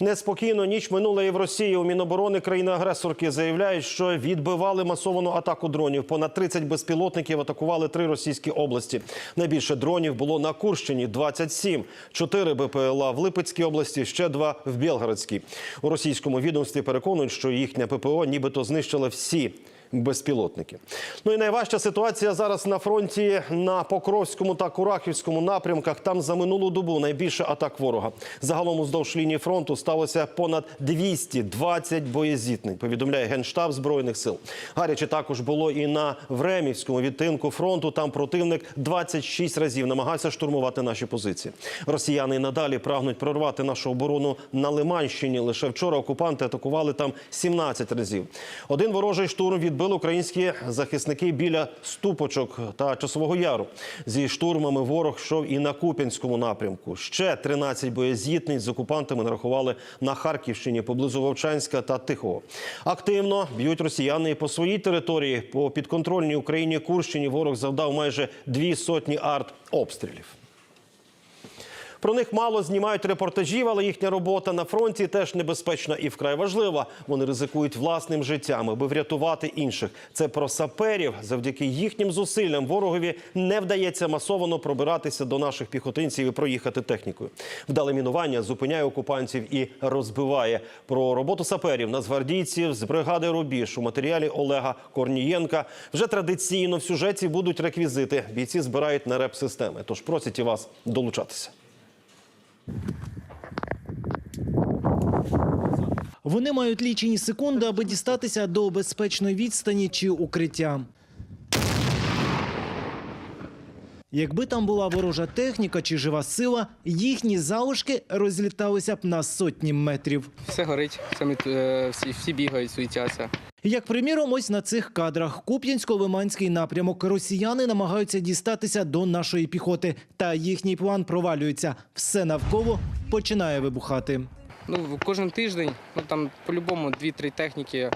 Неспокійно ніч минула і в Росії. У Міноборони країни-агресорки заявляють, що відбивали масовану атаку дронів. Понад 30 безпілотників атакували три російські області. Найбільше дронів було на Курщині – 27. Чотири БПЛА в Липецькій області, ще два в Білгородській. У російському відомстві переконують, що їхня ППО нібито знищила всі безпілотники. Ну і найважча ситуація зараз на фронті на Покровському та Курахівському напрямках. Там за минулу добу найбільше атак ворога. Загалом уздовж лінії фронту сталося понад 220 боєзітнень, повідомляє Генштаб Збройних сил. Гаряче також було і на Времівському відтинку фронту. Там противник 26 разів намагався штурмувати наші позиції. Росіяни надалі прагнуть прорвати нашу оборону на Лиманщині. Лише вчора окупанти атакували там 17 разів. Один ворожий штурм відбили українські захисники біля ступочок та часового яру. Зі штурмами ворог йшов і на Куп'янському напрямку. Ще 13 боєзітниць з окупантами нарахували на Харківщині поблизу Вовчанська та Тихого. Активно б'ють росіяни по своїй території. По підконтрольній Україні Курщині ворог завдав майже дві сотні арт-обстрілів. Про них мало знімають репортажів, але їхня робота на фронті теж небезпечна і вкрай важлива. Вони ризикують власним життям, аби врятувати інших. Це про саперів. Завдяки їхнім зусиллям ворогові не вдається масово пробиратися до наших піхотинців і проїхати технікою. Вдале мінування зупиняє окупантів і розбиває. Про роботу саперів нацгвардійців з бригади Рубіж у матеріалі Олега Корнієнка. Вже традиційно в сюжеті будуть реквізити. Бійці збирають на реп-системи. Тож просять і вас долучатися. Вони мають лічені секунди, аби дістатися до безпечної відстані чи укриття. Якби там була ворожа техніка чи жива сила, їхні залишки розліталися б на сотні метрів. Все горить, самі, е, всі, всі бігають, суетяться. Як приміром, ось на цих кадрах Куп'янсько-Лиманський напрямок. Росіяни намагаються дістатися до нашої піхоти, та їхній план провалюється. Все навколо починає вибухати. Ну, кожен тиждень, ну там по-любому дві-три техніки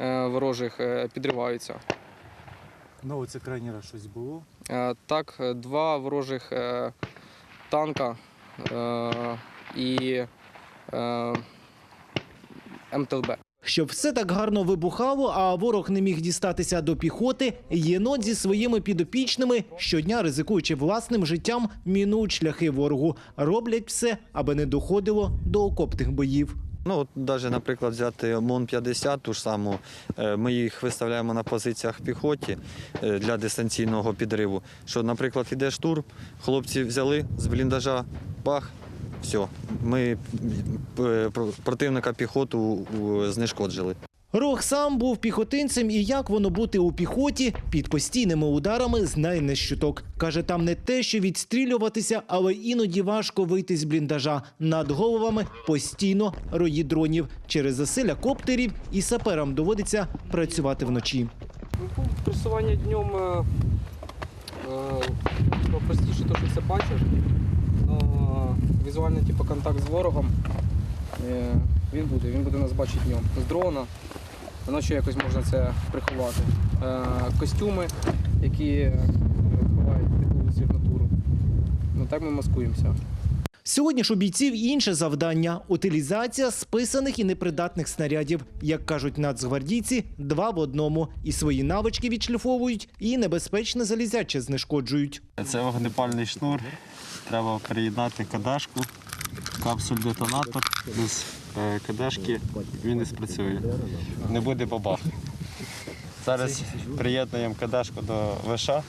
е, ворожих е, підриваються. Ну, це крайній раз щось було. Е, так, е, два ворожих е, танка е, і е, МТЛБ. Щоб все так гарно вибухало, а ворог не міг дістатися до піхоти, єнот зі своїми підопічними щодня ризикуючи власним життям, мінують шляхи ворогу. Роблять все, аби не доходило до окопних боїв. Ну, от навіть, наприклад, взяти МОН-50, ту ж саму, е, ми їх виставляємо на позиціях піхоті е, для дистанційного підриву. Що, наприклад, іде штурм, хлопці взяли з бліндажа, бах, все, ми е, про- противника піхоту знешкоджили. Рох сам був піхотинцем, і як воно бути у піхоті під постійними ударами знає не щуток. Каже, там не те, що відстрілюватися, але іноді важко вийти з бліндажа. Над головами постійно рої дронів. Через засилля коптерів і саперам доводиться працювати вночі. Ну, пресування днем е, е, простіше, то що все бачиш. Но візуальний типу, контакт з ворогом е, він буде. Він буде нас бачити днем. З дрона. Ночі якось можна це приховати. Е, костюми, які е, ховають в натуру. Ну так ми маскуємося. Сьогодні ж у бійців інше завдання утилізація списаних і непридатних снарядів. Як кажуть нацгвардійці, два в одному. І свої навички відшліфовують, і небезпечне залізяче знешкоджують. Це вогнепальний шнур. Треба переєднати кадашку, капсуль детонатор. Без е, кадашки він не спрацює. Не буде бабах. Зараз приєднуємо кадашку до виша,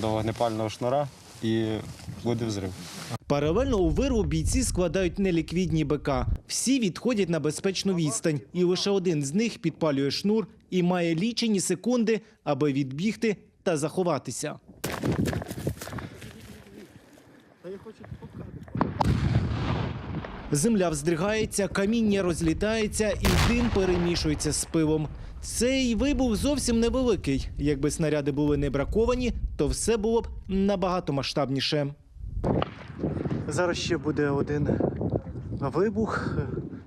до вогнепального шнура і буде взрив. Паралельно у вирву бійці складають неліквідні БК. Всі відходять на безпечну відстань, і лише один з них підпалює шнур і має лічені секунди, аби відбігти та заховатися. Земля вздригається, каміння розлітається і дим перемішується з пивом. Цей вибух зовсім невеликий. Якби снаряди були не браковані, то все було б набагато масштабніше. Зараз ще буде один вибух.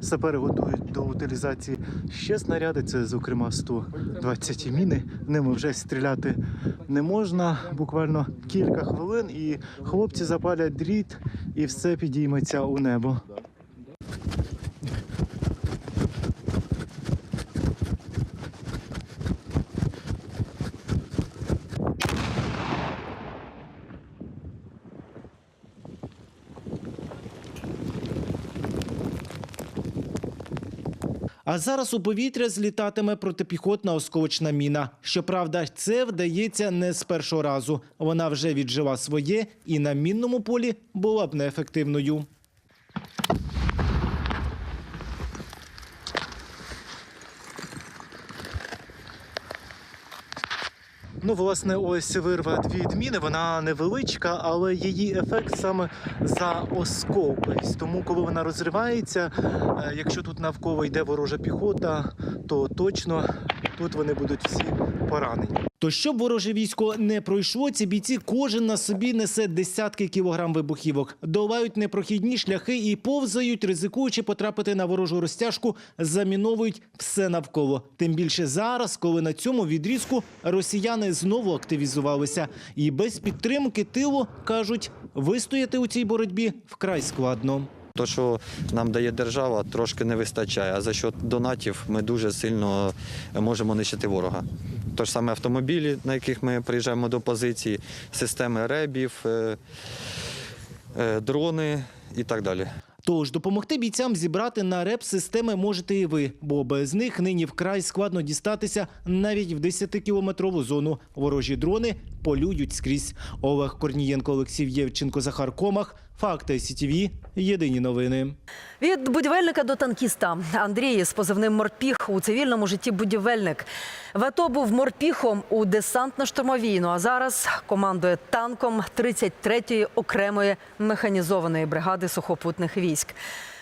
Сапери готують до утилізації ще снаряди. Це, зокрема, 120 міни. Ними вже стріляти не можна. Буквально кілька хвилин, і хлопці запалять дріт, і все підійметься у небо. А зараз у повітря злітатиме протипіхотна осколочна міна. Щоправда, це вдається не з першого разу. Вона вже віджила своє і на мінному полі була б неефективною. Ну, власне, ось вирва дві відміни. вона невеличка, але її ефект саме за осколковість. Тому, коли вона розривається, е, якщо тут навколо йде ворожа піхота, то точно тут вони будуть всі поранені. То щоб вороже військо не пройшло, ці бійці кожен на собі несе десятки кілограм вибухівок, долають непрохідні шляхи і повзають, ризикуючи потрапити на ворожу розтяжку, заміновують все навколо. Тим більше зараз, коли на цьому відрізку росіяни знову активізувалися, і без підтримки тилу кажуть, вистояти у цій боротьбі вкрай складно. То, що нам дає держава, трошки не вистачає. А за счет донатів ми дуже сильно можемо нищити ворога. То ж саме автомобілі, на яких ми приїжджаємо до позиції, системи ребів, е, е, дрони і так далі. Тож допомогти бійцям зібрати на реп системи можете і ви, бо без них нині вкрай складно дістатися навіть в 10-кілометрову зону. Ворожі дрони полюють скрізь. Олег Корнієнко, Олексій Євченко, Захар Комах. Факти СІТВ. Єдині новини. Від будівельника до танкіста Андрій з позивним морпіг у цивільному житті будівельник. В АТО був морпіхом у десантно-штурмовій. Ну а зараз командує танком 33-ї окремої механізованої бригади сухопутних військ.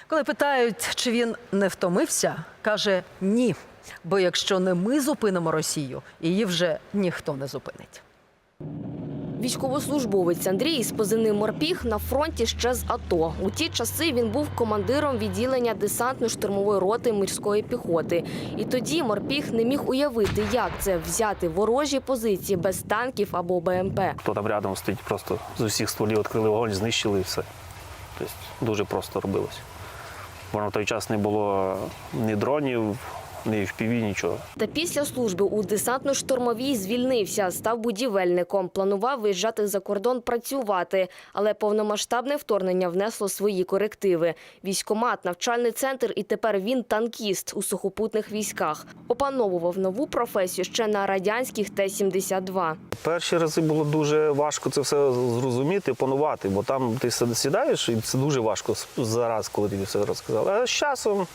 Коли питають, чи він не втомився, каже ні. Бо якщо не ми зупинимо Росію, її вже ніхто не зупинить. Військовослужбовець Андрій з позивним морпіг на фронті ще з АТО. У ті часи він був командиром відділення десантно-штурмової роти морської піхоти. І тоді морпіг не міг уявити, як це взяти ворожі позиції без танків або БМП. Хто там рядом стоїть, просто з усіх стволів відкрили вогонь, знищили і все. Тобто дуже просто робилось. Бо на той час не було ні дронів, ні FPV, нічого. Та після служби у десантно-штурмовій звільнився, став будівельником. Планував виїжджати за кордон працювати, але повномасштабне вторгнення внесло свої корективи. Військомат, навчальний центр, і тепер він танкіст у сухопутних військах. Опановував нову професію ще на радянських Т-72. Перші рази було дуже важко це все зрозуміти, панувати, бо там ти сідаєш, і це дуже важко зараз, коли тобі все розказали. А з часом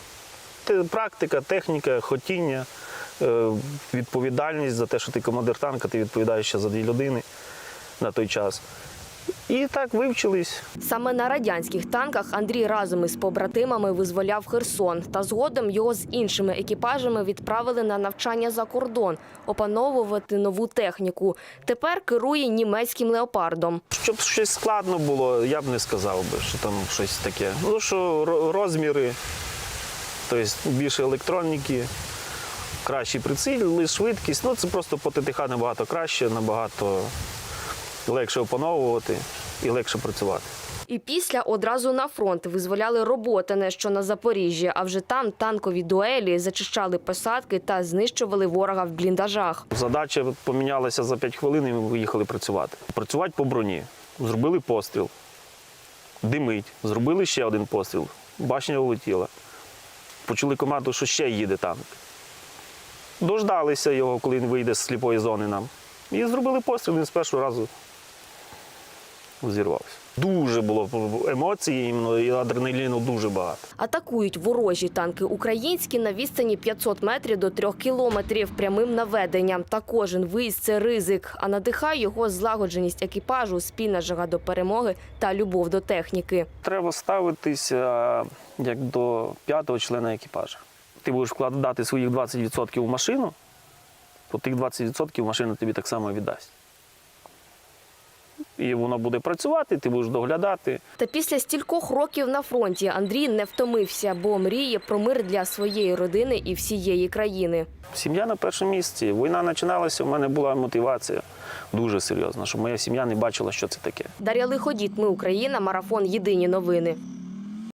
практика, техніка, хотіння, е, відповідальність за те, що ти командир танка, ти відповідаєш ще за дві людини на той час. І так вивчились. Саме на радянських танках Андрій разом із побратимами визволяв Херсон. Та згодом його з іншими екіпажами відправили на навчання за кордон, опановувати нову техніку. Тепер керує німецьким леопардом. Щоб щось складно було, я б не сказав би, що там щось таке. Ну що розміри, тобто більше електроніки, кращий приціл, швидкість. Ну це просто по ТТХ набагато краще, набагато легше опановувати і легше працювати. І після одразу на фронт визволяли Роботине, що на Запоріжжі. А вже там танкові дуелі зачищали посадки та знищували ворога в бліндажах. Задача помінялася за 5 хвилин, і ми виїхали працювати. Працювати по броні. Зробили постріл, димить, зробили ще один постріл, башня улетіла. Почули команду, що ще їде танк. Дождалися його, коли він вийде з сліпої зони нам. І зробили постріл, він з першого разу зірвався. Дуже було емоцій, іменно, і адреналіну дуже багато. Атакують ворожі танки українські на відстані 500 метрів до 3 кілометрів прямим наведенням. Та кожен виїзд – це ризик. А надихає його злагодженість екіпажу, спільна жага до перемоги та любов до техніки. Треба ставитися як до п'ятого члена екіпажу. Ти будеш вкладати своїх 20% в машину, то тих 20% машина тобі так само віддасть. І воно буде працювати, ти будеш доглядати. Та після стількох років на фронті Андрій не втомився, бо мріє про мир для своєї родини і всієї країни. Сім'я на першому місці. Війна починалася, у мене була мотивація дуже серйозна, щоб моя сім'я не бачила, що це таке. Дар'я Лиходіт, ми Україна, марафон Єдині новини.